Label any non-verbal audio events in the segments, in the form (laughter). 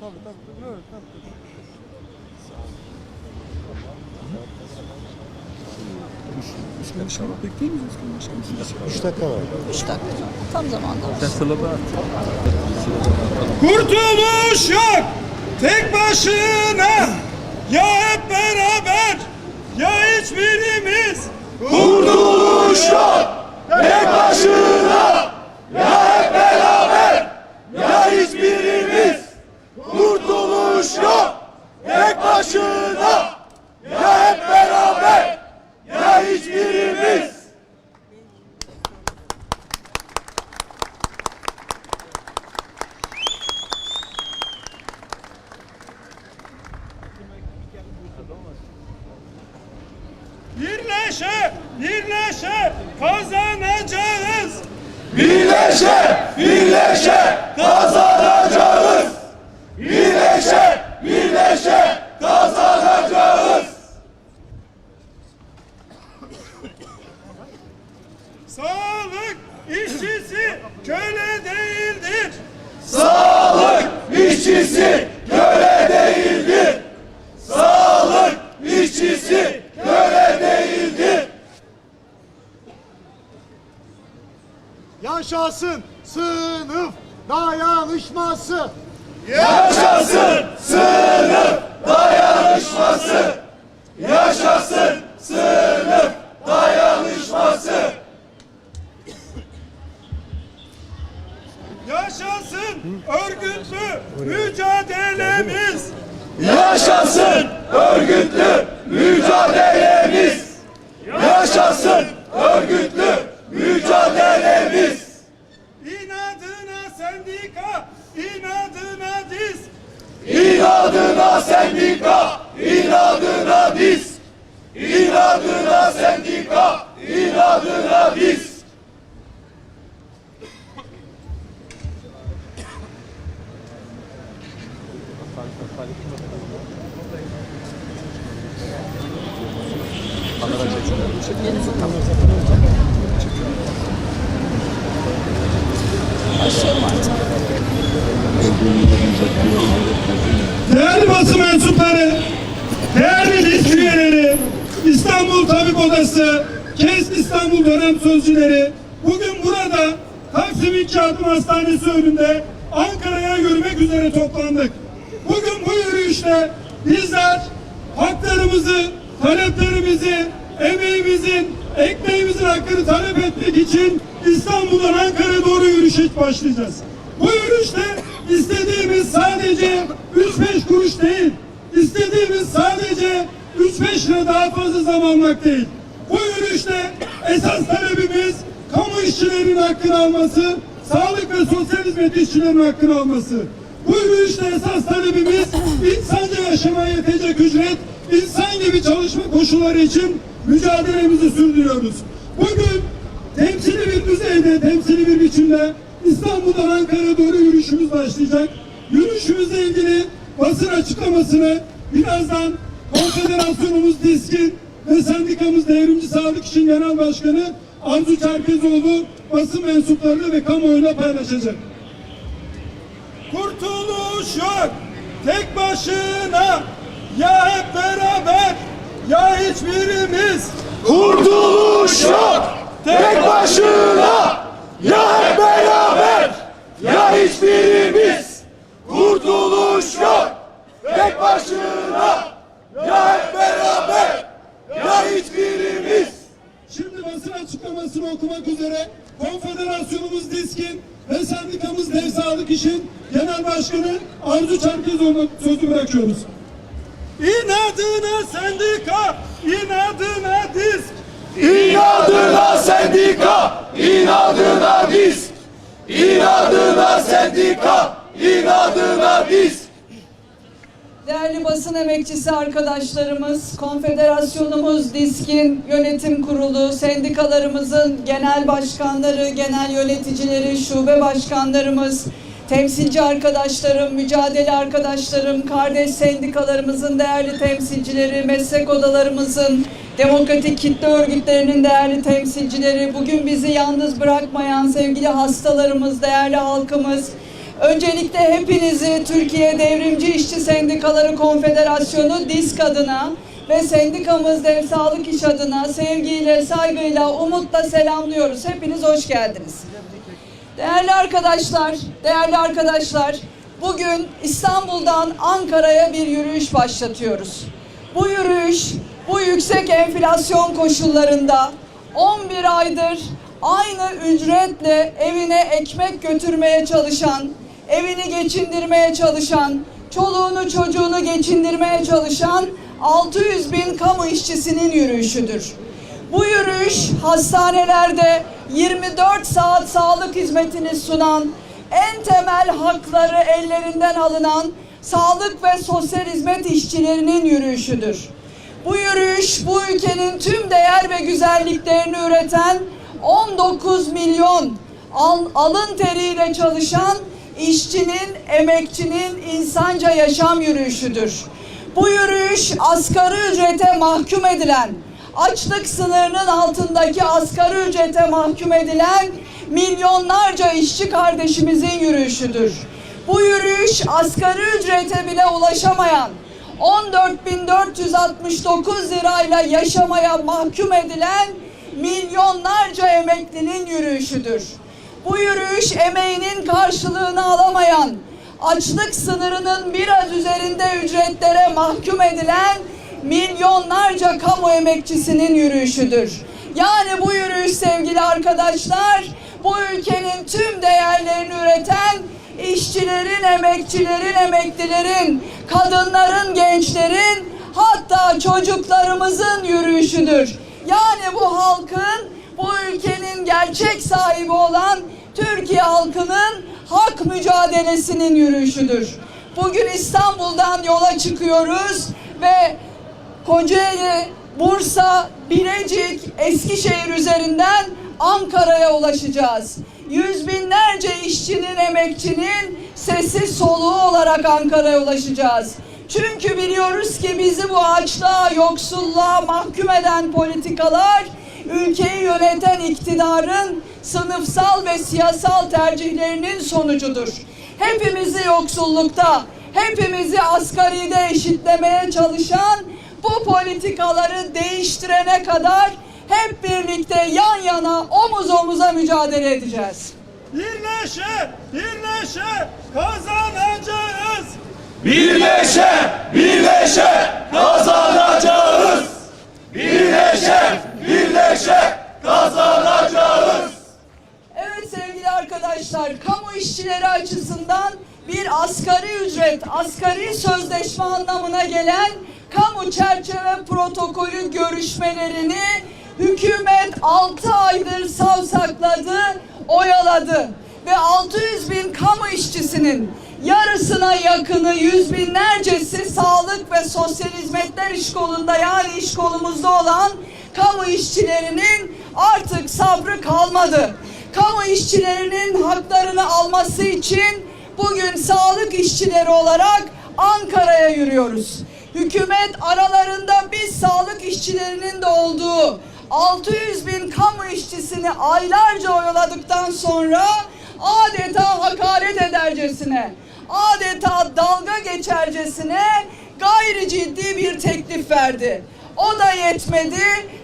tabii tabii. Evet, tabii. Üç dakika var. 3 dakika. Tam zamanda. Kurtuluş yok tek başına ya hep beraber ya hiçbirimiz. Kurtuluş yok tek başına ya hep beraber ya hiçbirimiz. Kurtuluş yok tek başına ya hep beraber ya hiçbirimiz. Birleşe, birleşe kazanacağız. Birleşe, birleşe kazanacağız. Birleşe, birleşe kazanacağız. Sağlık işçisi köle değildir. Sağlık işçisi köle değildir. Sağlık işçisi köle değildir. Yaşasın sınıf dayanışması. Yaşasın sınıf dayanışması. Yaşasın sınıf dayanışması. Yaşasın örgütlü mücadelemiz. Yaşasın örgütlü mücadelemiz. Yaşasın örgütlü mücadelemiz. İnadına sendika, inadına diz. İnadına sendika, inadına diz. İnadına sendika, inadına diz. Başlayalım artık. Değerli mensupları, değerli list üyeleri, İstanbul Tabip Odası, KESK İstanbul dönem sözcüleri, bugün burada Taksim İlk Adım Hastanesi önünde Ankara'ya yürümek üzere toplandık. Bugün bu yürüyüşte bizler haklarımızı, taleplerimizi, emeğimizin, ekmeğimizin hakkını talep etmek için İstanbul'dan Ankara'ya doğru yürüyüşe başlayacağız. Bu yürüyüşte istediğimiz sadece 3-5 kuruş değil, istediğimiz sadece 3-5 lira daha fazla zam almak değil. Bu yürüyüşte esas talebimiz kamu işçilerinin hakkını alması, sağlık ve sosyal hizmet işçilerinin hakkını alması. Bu yürüyüşte esas talebimiz insanca yaşamaya yetecek ücret, insan gibi çalışma koşulları için mücadelemizi sürdürüyoruz. Bugün temsili bir düzeyde, temsili bir biçimde İstanbul'dan Ankara'ya doğru yürüyüşümüz başlayacak. Yürüyüşümüzle ilgili basın açıklamasını birazdan Konfederasyonumuz DİSK'in ve sendikamız Devrimci Sağlık İşin Genel Başkanı Arzu Çerkezoğlu basın mensuplarıyla ve kamuoyuna paylaşacak. Kurtuluş yok tek başına ya hep beraber ya hiçbirimiz. Kurtuluş yok tek başına ya hep beraber ya hiçbirimiz. Kurtuluş yok tek başına ya hep beraber ya hiçbirimiz. Şimdi basın açıklamasını okumak üzere Konfederasyonumuz DİSK'in ve sendikamız Dev Sağlık İş'in Genel Başkanı Arzu Çerkezoğlu'na sözü bırakıyoruz. İnadına sendika, inadına disk. İnadına sendika, inadına disk. İnadına sendika, inadına disk. Değerli basın emekçisi arkadaşlarımız, konfederasyonumuz DİSK'in yönetim kurulu, sendikalarımızın genel başkanları, genel yöneticileri, şube başkanlarımız, temsilci arkadaşlarım, mücadele arkadaşlarım, kardeş sendikalarımızın değerli temsilcileri, meslek odalarımızın, demokratik kitle örgütlerinin değerli temsilcileri, bugün bizi yalnız bırakmayan sevgili hastalarımız, değerli halkımız, Öncelikle hepinizi Türkiye Devrimci İşçi Sendikaları Konfederasyonu DİSK adına ve sendikamız Dev Sağlık İş adına sevgiyle, saygıyla, umutla selamlıyoruz. Hepiniz hoş geldiniz. Değerli arkadaşlar, değerli arkadaşlar, bugün İstanbul'dan Ankara'ya bir yürüyüş başlatıyoruz. Bu yürüyüş, bu yüksek enflasyon koşullarında 11 aydır aynı ücretle evine ekmek götürmeye çalışan, evini geçindirmeye çalışan, çoluğunu çocuğunu geçindirmeye çalışan 600 bin kamu işçisinin yürüyüşüdür. Bu yürüyüş hastanelerde 24 saat sağlık hizmetini sunan, en temel hakları ellerinden alınan sağlık ve sosyal hizmet işçilerinin yürüyüşüdür. Bu yürüyüş bu ülkenin tüm değer ve güzelliklerini üreten 19 milyon al- alın teriyle çalışan işçinin, emekçinin insanca yaşam yürüyüşüdür. Bu yürüyüş asgari ücrete mahkum edilen, açlık sınırının altındaki asgari ücrete mahkum edilen milyonlarca işçi kardeşimizin yürüyüşüdür. Bu yürüyüş asgari ücrete bile ulaşamayan, 14.469 lirayla yaşamaya mahkum edilen milyonlarca emeklinin yürüyüşüdür. Bu yürüyüş emeğinin karşılığını alamayan, açlık sınırının biraz üzerinde ücretlere mahkum edilen milyonlarca kamu emekçisinin yürüyüşüdür. Yani bu yürüyüş sevgili arkadaşlar, bu ülkenin tüm değerlerini üreten işçilerin, emekçilerin, emeklilerin, kadınların, gençlerin, hatta çocuklarımızın yürüyüşüdür. Yani bu halkın, gerçek sahibi olan Türkiye halkının hak mücadelesinin yürüyüşüdür. Bugün İstanbul'dan yola çıkıyoruz ve Kocaeli, Bursa, Bilecik, Eskişehir üzerinden Ankara'ya ulaşacağız. Yüz binlerce işçinin, emekçinin sesi soluğu olarak Ankara'ya ulaşacağız. Çünkü biliyoruz ki bizi bu açlığa, yoksulluğa mahkum eden politikalar ülkeyi yöneten iktidarın sınıfsal ve siyasal tercihlerinin sonucudur. Hepimizi yoksullukta, hepimizi asgaride eşitlemeye çalışan bu politikaları değiştirene kadar hep birlikte yan yana omuz omuza mücadele edeceğiz. Birleşe, birleşe kazanacağız. Birleşe, birleşe kazanacağız. Birleşe, birleşe kazanacağız. Evet sevgili arkadaşlar, kamu işçileri açısından bir asgari ücret, asgari sözleşme anlamına gelen kamu çerçeve protokolü görüşmelerini hükümet 6 aydır savsakladı, oyaladı. Ve 600 bin kamu işçisinin yarısına yakını yüz binlercesi sağlık ve sosyal hizmetler iş kolunda yani iş kolumuzda olan kamu işçilerinin artık sabrı kalmadı. Kamu işçilerinin haklarını alması için bugün sağlık işçileri olarak Ankara'ya yürüyoruz. Hükümet aralarında biz sağlık işçilerinin de olduğu 600 bin kamu işçisini aylarca oyaladıktan sonra adeta hakaret edercesine, adeta dalga geçercesine gayri ciddi bir teklif verdi. O da yetmedi,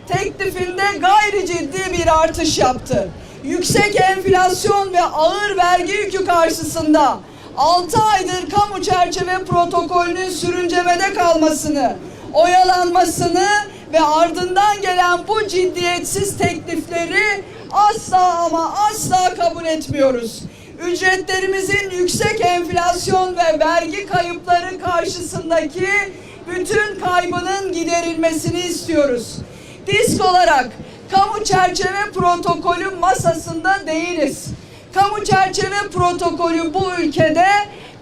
teklifinde gayri ciddi bir artış yaptı. Yüksek enflasyon ve ağır vergi yükü karşısında 6 aydır kamu çerçeve protokolünün sürüncemede kalmasını, oyalanmasını ve ardından gelen bu ciddiyetsiz teklifleri asla ama asla kabul etmiyoruz. Ücretlerimizin yüksek enflasyon ve vergi kayıpları karşısındaki bütün kaybının giderilmesini istiyoruz. Disk olarak kamu çerçeve protokolü masasında değiliz. Kamu çerçeve protokolü bu ülkede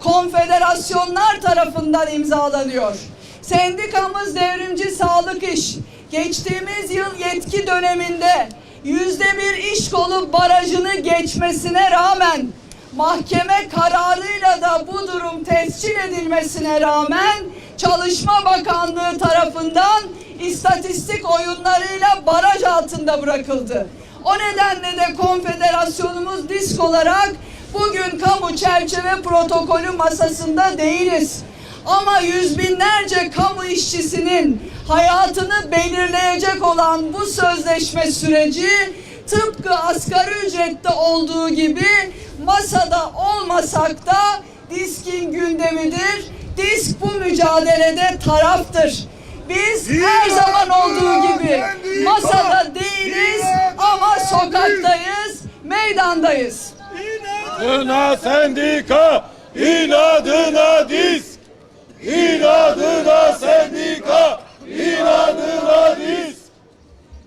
konfederasyonlar tarafından imzalanıyor. Sendikamız Devrimci Sağlık İş geçtiğimiz yıl yetki döneminde yüzde bir iş kolu barajını geçmesine rağmen mahkeme kararıyla da bu durum tescil edilmesine rağmen Çalışma Bakanlığı tarafından istatistik oyunlarıyla baraj altında bırakıldı. O nedenle de konfederasyonumuz disk olarak Bugün kamu çerçeve protokolü masasında değiliz. Ama yüz binlerce kamu işçisinin hayatını belirleyecek olan bu sözleşme süreci tıpkı asgari ücrette olduğu gibi masada olmasak da diskin gündemidir. Disk bu mücadelede taraftır. Biz her zaman olduğu gibi masada değiliz ama sokaktayız, meydandayız. İnadına sendika, inadına disk. İnadına sendika, inadına disk.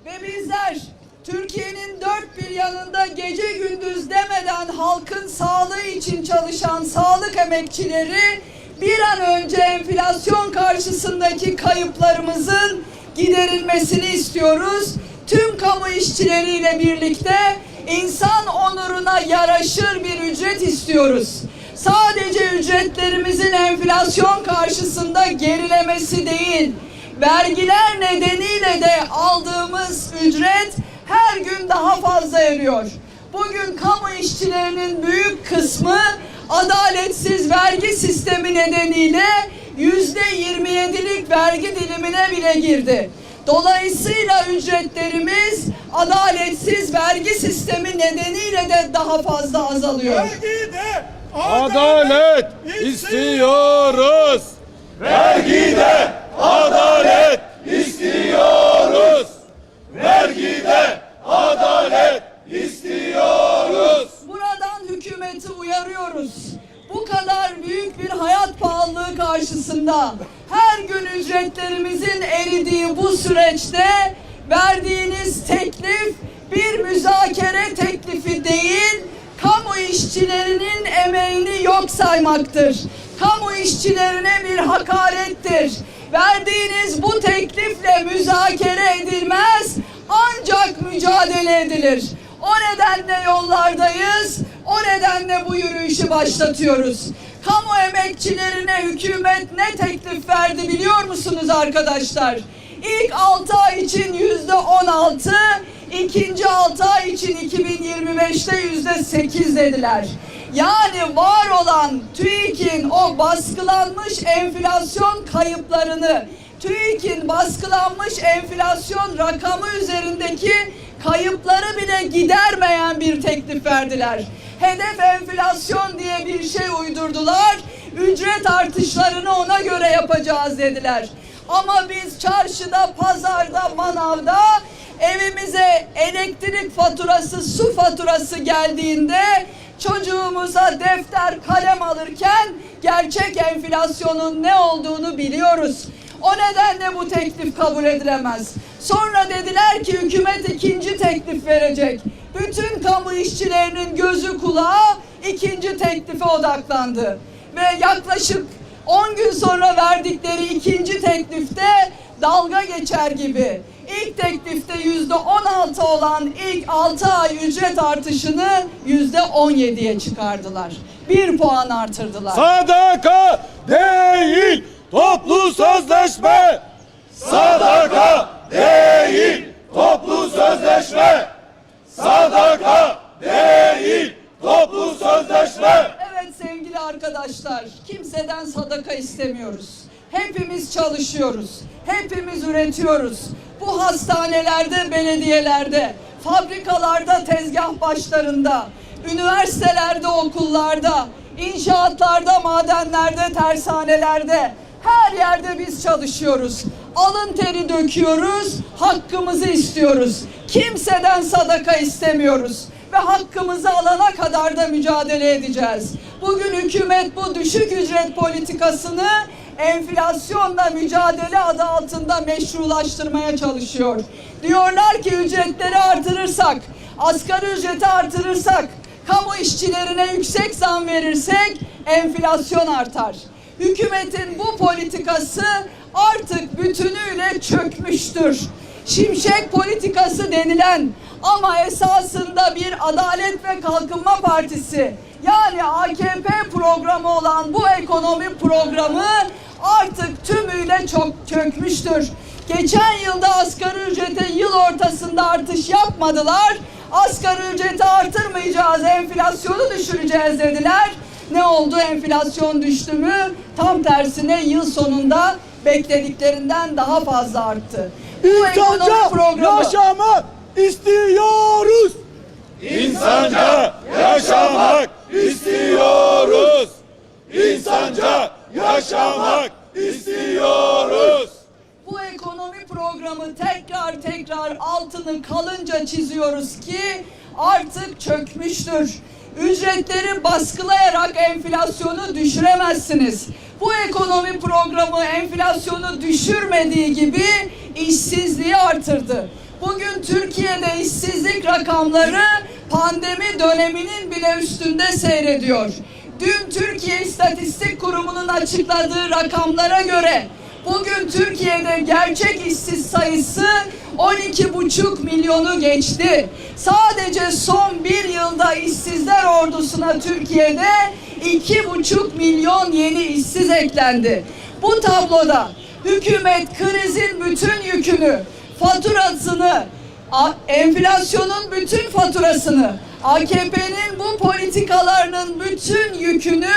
Ve bizler Türkiye'nin dört bir yanında gece gündüz demeden halkın sağlığı için çalışan sağlık emekçileri bir an önce enflasyon karşısındaki kayıplarımızın giderilmesini istiyoruz. Tüm kamu işçileriyle birlikte insan onuruna yaraşır bir ücret istiyoruz. Sadece ücretlerimizin enflasyon karşısında gerilemesi değil, vergiler nedeniyle de aldığımız ücret her gün daha fazla eriyor. Bugün kamu işçilerinin büyük kısmı adaletsiz vergi sistemi nedeniyle yüzde 27'lik vergi dilimine bile girdi. Dolayısıyla ücretlerimiz adaletsiz vergi sistemi nedeniyle de daha fazla azalıyor. Adalet istiyoruz. Vergide adalet istiyoruz. Vergide adalet istiyoruz. Buradan hükümeti uyarıyoruz. Bu kadar büyük bir hayat pahalılığı karşısında her gün ücretlerimizin eridiği bu süreçte verdiğiniz teklif bir müzakere teklifi değil, kamu işçilerinin emeğini yok saymaktır. Kamu işçilerine bir hakarettir. Verdiğiniz bu teklifle müzakere edilmez, ancak mücadele edilir. O nedenle yollardayız. O nedenle bu yürüyüşü başlatıyoruz. Kamu emekçilerine hükümet ne teklif verdi biliyor musunuz arkadaşlar? İlk 6 ay için yüzde 16, ikinci 6 ay için 2025'te yüzde 8 dediler. Yani var olan TÜİK'in o baskılanmış enflasyon kayıplarını, TÜİK'in baskılanmış enflasyon rakamı üzerindeki kayıpları bile gidermeyen bir teklif verdiler. Hedef enflasyon diye bir şey uydurdular. Ücret artışlarını ona göre yapacağız dediler. Ama biz çarşıda, pazarda, manavda evimize elektrik faturası, su faturası geldiğinde çocuğumuza defter, kalem alırken gerçek enflasyonun ne olduğunu biliyoruz. O nedenle bu teklif kabul edilemez. Sonra dediler ki hükümet ikinci teklif verecek. Bütün kamu işçilerinin gözü kulağı ikinci teklife odaklandı. Ve yaklaşık 10 gün sonra verdikleri ikinci teklifte dalga geçer gibi. İlk teklifte yüzde 16 olan ilk 6 ay ücret artışını yüzde 17'ye çıkardılar. Bir puan artırdılar. Sadaka değil toplu sözleşme. Sadaka değil toplu sözleşme. Sadaka değil toplu sözleşme. Evet sevgili arkadaşlar, kimseden sadaka istemiyoruz. Hepimiz çalışıyoruz. Hepimiz üretiyoruz. Bu hastanelerde, belediyelerde, fabrikalarda, tezgah başlarında, üniversitelerde, okullarda, inşaatlarda, madenlerde, tersanelerde, her yerde biz çalışıyoruz. Alın teri döküyoruz, hakkımızı istiyoruz. Kimseden sadaka istemiyoruz ve hakkımızı alana kadar da mücadele edeceğiz. Bugün hükümet bu düşük ücret politikasını enflasyonla mücadele adı altında meşrulaştırmaya çalışıyor. Diyorlar ki ücretleri artırırsak, asgari ücreti artırırsak, kamu işçilerine yüksek zam verirsek enflasyon artar. Hükümetin bu politikası artık bütünüyle çökmüştür. Şimşek politikası denilen ama esasında bir Adalet ve Kalkınma Partisi yani AKP programı olan bu ekonomi programı artık tümüyle çok çökmüştür. Geçen yılda asgari ücrete yıl ortasında artış yapmadılar Asgari ücreti artırmayacağız, enflasyonu düşüreceğiz dediler. Ne oldu? Enflasyon düştü mü? Tam tersine yıl sonunda beklediklerinden daha fazla arttı. Bu ekonomi İnsanca programı yaşamak istiyoruz. İnsanca yaşamak istiyoruz. İnsanca yaşamak istiyoruz. Bu ekonomi programı tekrar tekrar altını kalınca çiziyoruz ki artık çökmüştür. Ücretleri baskılayarak enflasyonu düşüremezsiniz. Bu ekonomi programı enflasyonu düşürmediği gibi işsizliği artırdı. Bugün Türkiye'de işsizlik rakamları pandemi döneminin bile üstünde seyrediyor. Dün Türkiye İstatistik Kurumu'nun açıkladığı rakamlara göre Bugün Türkiye'de gerçek işsiz sayısı 12,5 milyonu geçti. Sadece son bir yılda işsizler ordusuna Türkiye'de 2,5 milyon yeni işsiz eklendi. Bu tabloda hükümet krizin bütün yükünü, faturasını, enflasyonun bütün faturasını, AKP'nin bu politikalarının bütün yükünü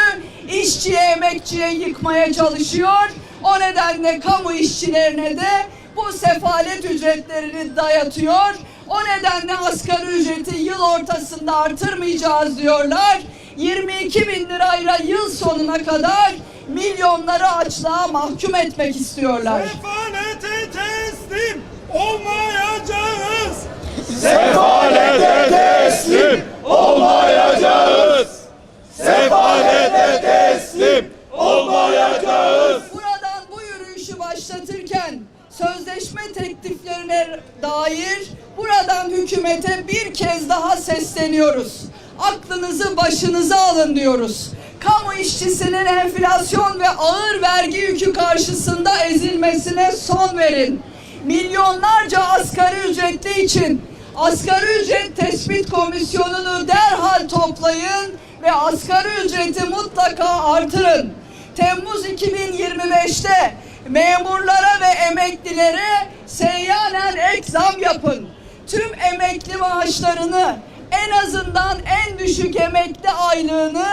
işçiye, emekçiye yıkmaya çalışıyor. O nedenle kamu işçilerine de bu sefalet ücretlerini dayatıyor. O nedenle asgari ücreti yıl ortasında artırmayacağız diyorlar. 22 bin lirayla yıl sonuna kadar milyonları açlığa mahkum etmek istiyorlar. Sefalete teslim olmayacağız. Sefalete teslim olmayacağız. Sefalete teslim olmayacağız. Buradan bu yürüyüşü başlatırken sözleşme tekliflerine dair buradan hükümete bir kez daha sesleniyoruz. Aklınızı başınıza alın diyoruz. Kamu işçisinin enflasyon ve ağır vergi yükü karşısında ezilmesine son verin. Milyonlarca asgari ücretli için asgari ücret tespit komisyonunu derhal toplayın ve asgari ücreti mutlaka artırın. Temmuz 2025'te memurlara ve emeklilere seyyanen ek zam yapın. Tüm emekli maaşlarını en azından en düşük emekli aylığını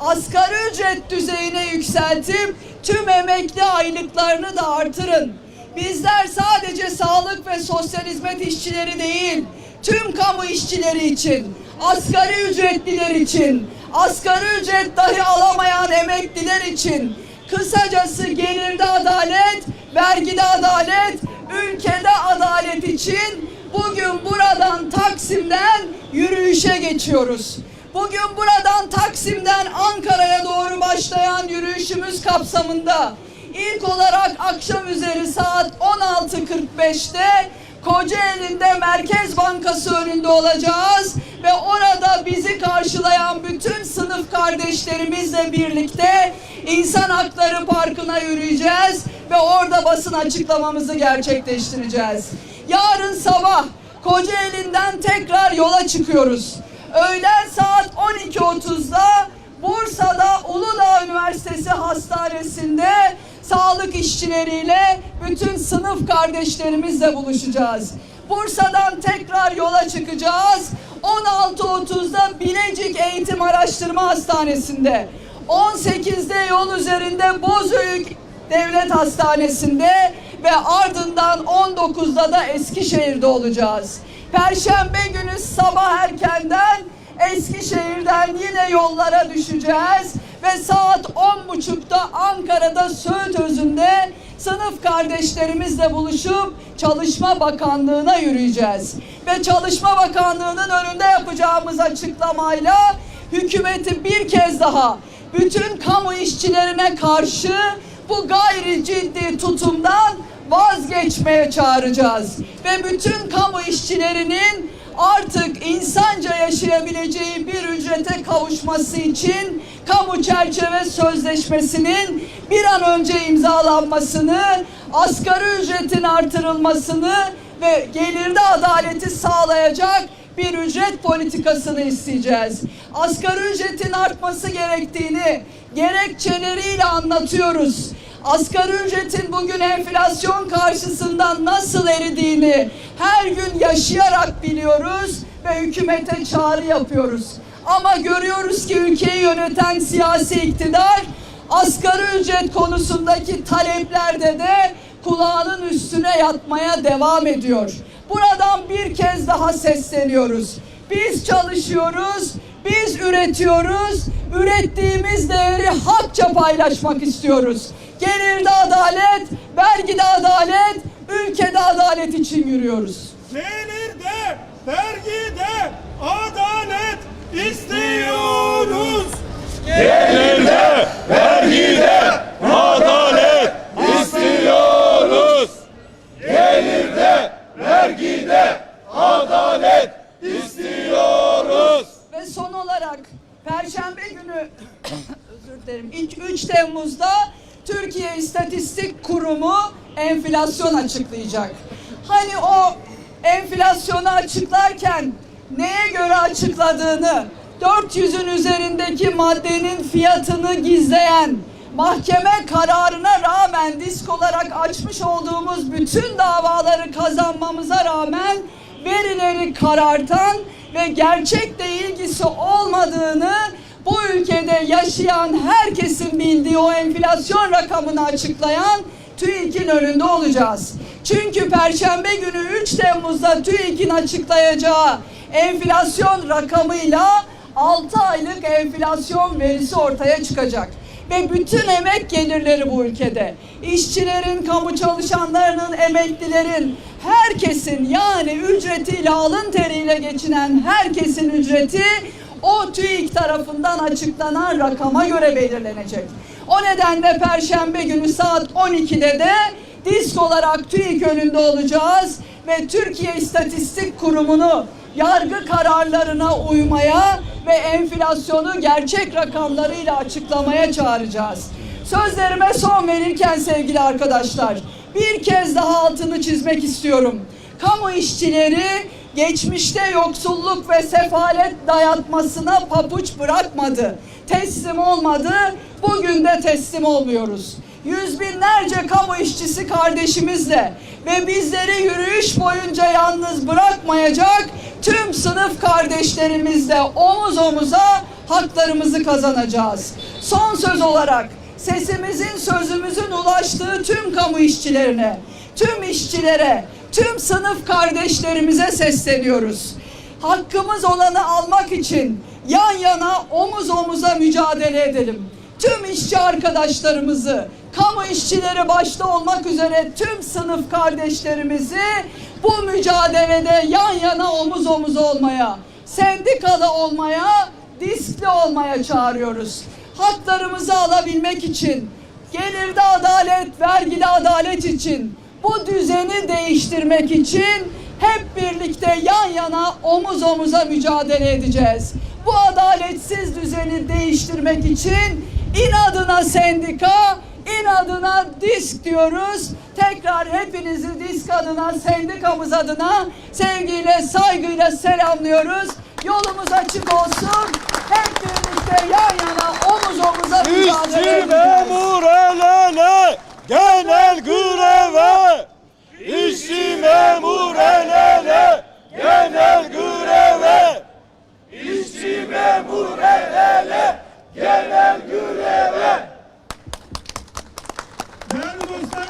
asgari ücret düzeyine yükseltip tüm emekli aylıklarını da artırın. Bizler sadece sağlık ve sosyal hizmet işçileri değil, tüm kamu işçileri için, asgari ücretliler için, asgari ücret dahi alamayan emekliler için, kısacası gelirde adalet, vergide adalet, ülkede adalet için bugün buradan Taksim'den yürüyüşe geçiyoruz. Bugün buradan Taksim'den Ankara'ya doğru başlayan yürüyüşümüz kapsamında ilk olarak akşam üzeri saat 16.45'te Kocaeli'nde Merkez Bankası önünde olacağız ve orada bizi karşılayan bütün sınıf kardeşlerimizle birlikte İnsan Hakları Parkı'na yürüyeceğiz ve orada basın açıklamamızı gerçekleştireceğiz. Yarın sabah Kocaeli'nden tekrar yola çıkıyoruz. Öğlen saat 12.30'da Bursa'da Uludağ Üniversitesi Hastanesi'nde sağlık işçileriyle bütün sınıf kardeşlerimizle buluşacağız. Bursa'dan tekrar yola çıkacağız. 16.30'da Bilecik Eğitim Araştırma Hastanesi'nde, 18'de yol üzerinde Bozüyük Devlet Hastanesi'nde ve ardından 19'da da Eskişehir'de olacağız. Perşembe günü sabah erkenden Eskişehir'den yine yollara düşeceğiz ve saat 10.30'da Ankara'da Söğüt Özü'nde sınıf kardeşlerimizle buluşup Çalışma Bakanlığı'na yürüyeceğiz. Ve Çalışma Bakanlığı'nın önünde yapacağımız açıklamayla hükümeti bir kez daha bütün kamu işçilerine karşı bu gayri ciddi tutumdan vazgeçmeye çağıracağız. Ve bütün kamu işçilerinin artık insanca yaşayabileceği bir ücrete kavuşması için kamu çerçeve sözleşmesinin bir an önce imzalanmasını, asgari ücretin artırılmasını ve gelirde adaleti sağlayacak bir ücret politikasını isteyeceğiz. Asgari ücretin artması gerektiğini gerekçeleriyle anlatıyoruz. Asgari ücretin bugün enflasyon karşısında nasıl eridiğini her gün yaşayarak biliyoruz ve hükümete çağrı yapıyoruz. Ama görüyoruz ki ülkeyi yöneten siyasi iktidar asgari ücret konusundaki taleplerde de kulağının üstüne yatmaya devam ediyor. Buradan bir kez daha sesleniyoruz. Biz çalışıyoruz, biz üretiyoruz, ürettiğimiz değeri hakça paylaşmak istiyoruz. Gelirde adalet, vergide adalet, ülkede adalet için yürüyoruz. Gelirde, vergide adalet istiyoruz. Gelirde, vergide adalet istiyoruz. Gelirde, vergide adalet istiyoruz. Ve son olarak Perşembe günü (coughs) özür dilerim ilk 3 Temmuz'da Türkiye İstatistik Kurumu enflasyon açıklayacak. Hani o enflasyonu açıklarken neye göre açıkladığını 400'ün üzerindeki maddenin fiyatını gizleyen mahkeme kararına rağmen disk olarak açmış olduğumuz bütün davaları kazanmamıza rağmen verileri karartan ve gerçekle ilgisi olmadığını bu ülkede yaşayan herkesin bildiği o enflasyon rakamını açıklayan TÜİK'in önünde olacağız. Çünkü Perşembe günü 3 Temmuz'da TÜİK'in açıklayacağı enflasyon rakamıyla 6 aylık enflasyon verisi ortaya çıkacak. Ve bütün emek gelirleri bu ülkede. İşçilerin, kamu çalışanlarının, emeklilerin, herkesin yani ücretiyle, alın teriyle geçinen herkesin ücreti o TÜİK tarafından açıklanan rakama göre belirlenecek. O nedenle Perşembe günü saat 12'de de disk olarak TÜİK önünde olacağız ve Türkiye İstatistik Kurumu'nu yargı kararlarına uymaya ve enflasyonu gerçek rakamlarıyla açıklamaya çağıracağız. Sözlerime son verirken sevgili arkadaşlar bir kez daha altını çizmek istiyorum. Kamu işçileri geçmişte yoksulluk ve sefalet dayatmasına papuç bırakmadı. Teslim olmadı. Bugün de teslim olmuyoruz. Yüz binlerce kamu işçisi kardeşimizle ve bizleri yürüyüş boyunca yalnız bırakmayacak tüm sınıf kardeşlerimizle omuz omuza haklarımızı kazanacağız. Son söz olarak sesimizin sözümüzün ulaştığı tüm kamu işçilerine, tüm işçilere, tüm sınıf kardeşlerimize sesleniyoruz. Hakkımız olanı almak için yan yana omuz omuza mücadele edelim. Tüm işçi arkadaşlarımızı, kamu işçileri başta olmak üzere tüm sınıf kardeşlerimizi bu mücadelede yan yana omuz omuz olmaya, sendikalı olmaya, diskli olmaya çağırıyoruz. Haklarımızı alabilmek için, gelirde adalet, vergide adalet için, bu düzeni değiştirmek için hep birlikte yan yana omuz omuza mücadele edeceğiz. Bu adaletsiz düzeni değiştirmek için inadına sendika, inadına disk diyoruz. Tekrar hepinizi disk adına, sendikamız adına sevgiyle, saygıyla selamlıyoruz. Yolumuz açık olsun. Hep birlikte yan yana omuz omuza mücadele İşçi edeceğiz. memur el ele genel greve. İşçi memur el ele genel greve. İşçi memur el ele genel greve. Değerli dostlar,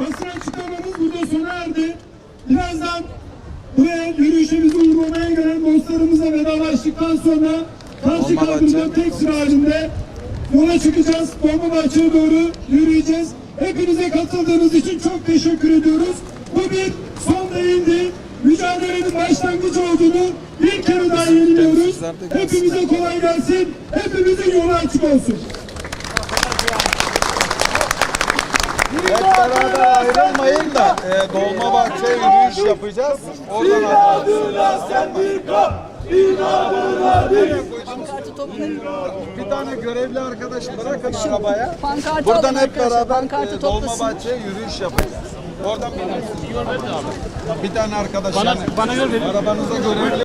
basın açıklamamız burada sona erdi. Birazdan buraya yürüyüşümüzü uğurlamaya gelen dostlarımıza vedalaştıktan sonra karşı kaldırımdan tek sıra halinde yola çıkacağız. Dolmabahçe'ye doğru yürüyeceğiz. Hepinize katıldığınız için çok teşekkür ediyoruz. Bu bir son değildi. Mücadelenin başlangıcı olduğunu bir kere daha yeniliyoruz. Hepimize kolay gelsin. Hepimizin yolu açık olsun. Hep beraber ayrılmayın da e, Dolmabahçe yürüyüş yapacağız. Oradan İnadına sendika, inadına disk. Bir tane görevli arkadaş bırakın arabaya. Pankartı Buradan hep beraber pankartı e, toplasın. Dolmabahçe yürüyüş yapacağız. Oradan bir, bir tane arkadaş yani, arabanıza görevli